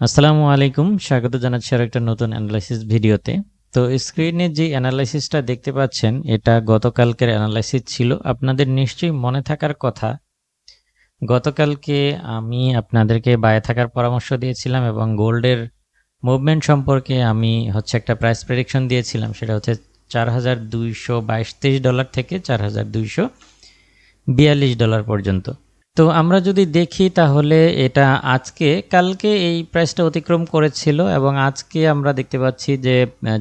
আসসালামু আলাইকুম। স্বাগত জানাচ্ছি আর একটা নতুন অ্যানালাইসিস ভিডিওতে। তো স্ক্রিনে যে অ্যানালাইসিসটা দেখতে পাচ্ছেন, এটা গতকালকের অ্যানালাইসিস ছিল। আপনাদের নিশ্চয়ই মনে থাকার কথা, গতকালকে আমি আপনাদেরকে বায়ে থাকার পরামর্শ দিয়েছিলাম এবং গোল্ডের মুভমেন্ট সম্পর্কে আমি হচ্ছে একটা প্রাইস প্রেডিকশন দিয়েছিলাম। সেটা হচ্ছে চার হাজার দুইশো ডলার থেকে চার হাজার দুইশো বিয়াল্লিশ ডলার পর্যন্ত। তো আমরা যদি দেখি তাহলে এটা আজকে, কালকে এই প্রাইসটা অতিক্রম করেছিল এবং আজকে আমরা দেখতে পাচ্ছি যে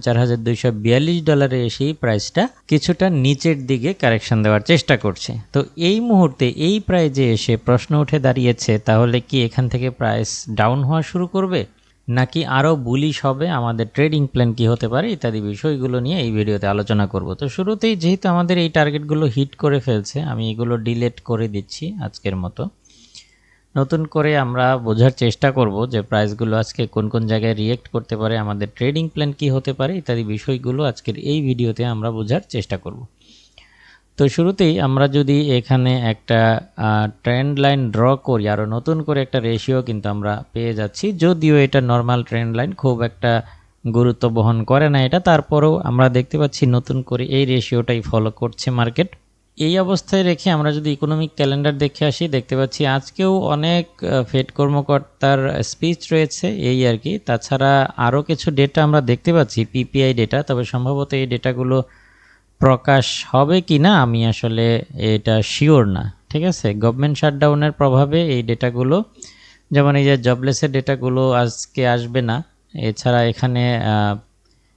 চার হাজার দুইশো বিয়াল্লিশ ডলারে এসেই প্রাইসটা কিছুটা নিচের দিকে কারেকশন দেওয়ার চেষ্টা করছে। তো এই মুহূর্তে এই প্রাইজে এসে প্রশ্ন উঠে দাঁড়িয়েছে, তাহলে কি এখান থেকে প্রাইস ডাউন হওয়া শুরু করবে? নাকি আরও বুলিশ হবে, আমাদের ট্রেডিং প্ল্যান কি হতে পারে, ইত্যাদি বিষয়গুলো নিয়ে এই ভিডিওতে আলোচনা করব। তো শুরুতেই যেহেতু আমাদের এই টার্গেটগুলো হিট করে ফেলছে, আমি এগুলো ডিলেট করে দিচ্ছি আজকের মতো। নতুন করে আমরা বোঝার চেষ্টা করব যে প্রাইসগুলো আজকে কোন কোন জায়গায় রিয়েক্ট করতে পারে, আমাদের ট্রেডিং প্ল্যান কি হতে পারে, ইত্যাদি বিষয়গুলো আজকের এই ভিডিওতে আমরা বোঝার চেষ্টা করব। তো শুরুতেই আমরা যদি এখানে একটা ট্রেন্ড লাইন ড্র করি আরও নতুন করে একটা রেশিও কিন্তু আমরা পেয়ে যাচ্ছি, যদিও এটা নর্মাল ট্রেন্ড লাইন খুব একটা গুরুত্ব বহন করে না এটা। তারপরেও আমরা দেখতে পাচ্ছি নতুন করে এই রেশিওটাই ফলো করছে মার্কেট এই অবস্থায় রেখে আমরা যদি ইকোনমিক ক্যালেন্ডার দেখে আসি, দেখতে পাচ্ছি আজকেও অনেক ফেড কর্মকর্তার স্পিচ রয়েছে এই আর কি। তাছাড়া আরও কিছু ডেটা আমরা দেখতে পাচ্ছি পিপিআই ডেটা তবে সম্ভবত এই ডেটাগুলো প্রকাশ হবে কি না, আমি আসলে এটা শিওর না, ঠিক আছে? গভর্নমেন্ট শাটডাউনের প্রভাবে এই ডেটাগুলো, যেমন এই যে জবলেসের ডেটাগুলো আজকে আসবে না, এছাড়া এখানে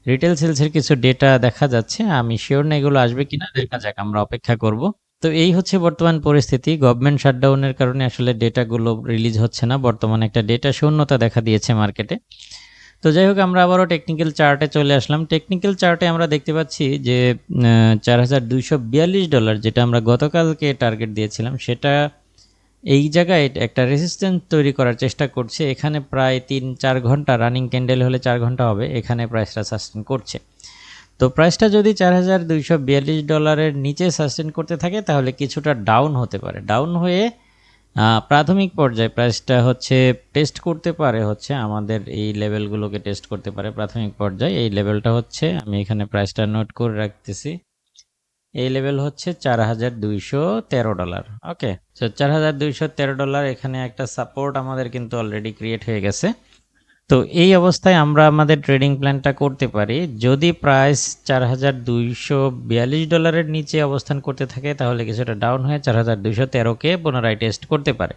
রিটেল সেলসের কিছু ডেটা দেখা যাচ্ছে, আমি শিওর না এগুলো আসবে কি না, দেখা যাক, আমরা অপেক্ষা করব। তো এই হচ্ছে বর্তমান পরিস্থিতি গভর্নমেন্ট শাটডাউনের কারণে আসলে ডেটাগুলো রিলিজ হচ্ছে না, বর্তমানে একটা ডেটা শূন্যতা দেখা দিয়েছে মার্কেটে তো যাই হোক, আমরা আবারও টেকনিক্যাল চার্টে চলে আসলাম। টেকনিক্যাল চার্টে আমরা দেখতে পাচ্ছি যে চার হাজার দুইশো বিয়াল্লিশ ডলার যেটা আমরা গতকালকে টার্গেট দিয়েছিলাম, সেটা এই জায়গায় একটা রেসিস্ট্যান্স তৈরি করার চেষ্টা করছে। এখানে প্রায় তিন, চার ঘণ্টা রানিং ক্যান্ডেল হলে চার ঘণ্টা হবে, এখানে প্রাইসটা সাস্টেন করছে। তো প্রাইসটা যদি চার হাজার দুইশো বিয়াল্লিশ ডলারের নিচে সাস্টেন করতে থাকে, তাহলে কিছুটা ডাউন হতে পারে। ডাউন হয়ে প্রাথমিক পর্যায়ে প্রাইসটা হচ্ছে টেস্ট করতে পারে হচ্ছে আমাদের এই লেভেলগুলোকে টেস্ট করতে পারে প্রাথমিক পর্যায়ে। এই লেভেলটা হচ্ছে, আমি এখানে প্রাইসটা নোট করে রাখতেছি। এই লেভেল হচ্ছে চার হাজার দুইশো তেরো ডলার ওকে তো চার হাজার দুইশো তেরো ডলার এখানে একটা সাপোর্ট আমাদের কিন্তু অলরেডি ক্রিয়েট হয়ে গেছে। তো এই অবস্থায় আমরা আমাদের ট্রেডিং প্ল্যানটা করতে পারি। যদি প্রাইস চার হাজার দুইশো বিয়াল্লিশ ডলারের নিচে অবস্থান করতে থাকে, তাহলে কিছুটা ডাউন হয়ে চার হাজার দুইশো তেরোকে পুনরায় টেস্ট করতে পারে।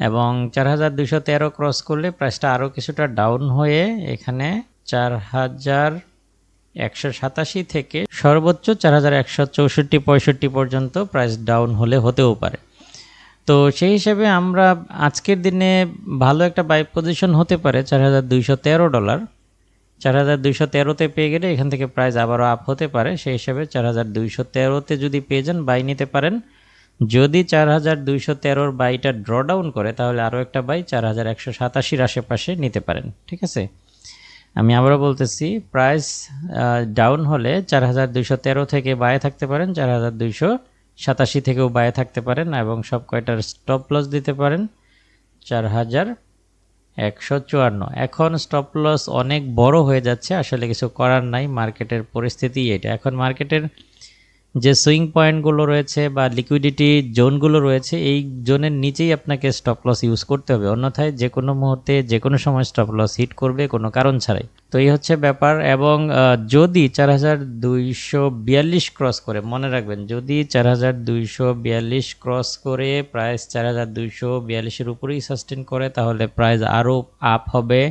এবং চার হাজার দুইশো তেরো ক্রস করলে প্রাইসটা আরও কিছুটা ডাউন হয়ে এখানে চার হাজার একশো সাতাশি থেকে সর্বোচ্চ চার হাজার একশো চৌষট্টি পঁয়ষট্টি পর্যন্ত প্রাইস ডাউন হলে হতেও পারে। তো সেই হিসেবে আমরা আজকের দিনে ভালো একটা বাই পজিশন হতে পারে চার হাজার দুইশো তেরো ডলার চার হাজার দুইশো তেরোতে পেয়ে গেলে এখান থেকে প্রাইস আবারও আপ হতে পারে। সেই হিসাবে চার হাজার দুইশো তেরোতে যদি পেয়ে যান বাই নিতে পারেন। যদি চার হাজার দুইশো তেরোর বাইটা ড্র ডাউন করে, তাহলে আরও একটা বাই চার হাজার একশো সাতাশির আশেপাশে নিতে পারেন। ঠিক আছে? আমি আবারও বলতেছি প্রাইস ডাউন হলে চার হাজার দুইশো তেরো থেকে বায়ে থাকতে পারেন, চার হাজার দুইশো সাতাশি থেকেও বায়ে থাকতে পারেন এবং সব কয়টার স্টপ লস দিতে পারেন? চার হাজার একশো চুয়ান্ন। এখন স্টপ লস অনেক বড় হয়ে যাচ্ছে, আসলে কিছু করার নাই মার্কেটের পরিস্থিতি এটা। এখন মার্কেটের যে সুইং পয়েন্টগুলো রয়েছে বা লিকুইডিটি জোনগুলো রয়েছে, এই জোনের নিচেই আপনাকে স্টপ লস ইউজ করতে হবে। অন্যথায় যে কোনো মুহূর্তে, যে কোনো সময় স্টপ লস হিট করবে কোনো কারণ ছাড়াই। তো এই হচ্ছে ব্যাপার এবং যদি চার হাজার দুইশো বিয়াল্লিশ ক্রস করে, মনে রাখবেন, যদি চার হাজার দুইশো বিয়াল্লিশ ক্রস করে প্রাইস চার হাজার দুইশো বিয়াল্লিশের উপরেই সাস্টেন করে, তাহলে প্রাইস আরও আপ হবে।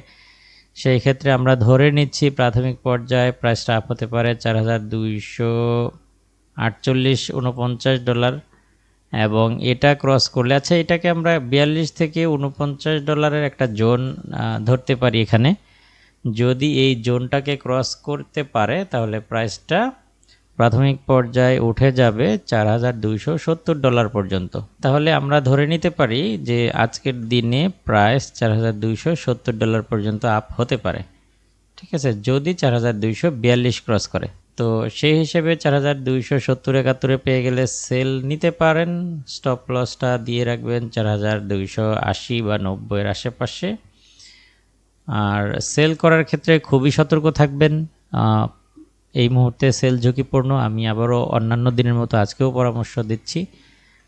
সেই ক্ষেত্রে আমরা ধরে নিচ্ছি প্রাথমিক পর্যায়ে প্রাইসটা আপ হতে পারে চার হাজার দুইশো আটচল্লিশ উনপঞ্চাশ ডলার। এবং এটা ক্রস করলে আচ্ছা এটাকে আমরা বিয়াল্লিশ থেকে উনপঞ্চাশ ডলারের একটা জোন ধরতে পারি এখানে। যদি এই জোনটাকে ক্রস করতে পারে, তাহলে প্রাইসটা প্রাথমিক পর্যায়ে উঠে যাবে চার হাজার দুইশো সত্তর ডলার পর্যন্ত। তাহলে আমরা ধরে নিতে পারি যে আজকের দিনে প্রাইস চার হাজার দুইশো সত্তর ডলার পর্যন্ত আপ হতে পারে। ঠিক আছে? যদি চার হাজার দুইশো বিয়াল্লিশ ক্রস করে। তো সেই হিসেবে চার হাজার দুইশো সত্তর একাত্তরে পেয়ে গেলে সেল নিতে পারেন। স্টপ লসটা দিয়ে রাখবেন চার হাজার দুইশো আশি বা নব্বইয়ের আশেপাশে। আর সেল করার ক্ষেত্রে খুবই সতর্ক থাকবেন। এই মুহূর্তে সেল ঝুঁকিপূর্ণ। আমি আবারও অন্যান্য দিনের মতো আজকেও পরামর্শ দিচ্ছি।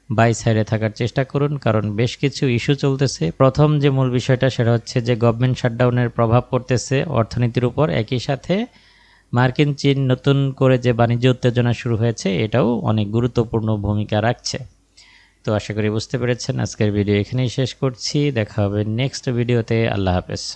বাই সাইডে থাকার চেষ্টা করুন, কারণ বেশ কিছু ইস্যু চলতেছে। প্রথম যে মূল বিষয়টা, সেটা হচ্ছে যে গভর্নমেন্ট শাটডাউনের প্রভাব পড়তেছে। অর্থনীতির উপর একই সাথে মার্কিন চীন নতুন করে যে বাণিজ্য উত্তেজনা শুরু হয়েছে, এটাও অনেক গুরুত্বপূর্ণ ভূমিকা রাখছে। তো আশা করি বুঝতে পেরেছেন, আজকের ভিডিও এখানেই শেষ করছি। দেখা হবে নেক্সট ভিডিওতে। আল্লাহ হাফেজ।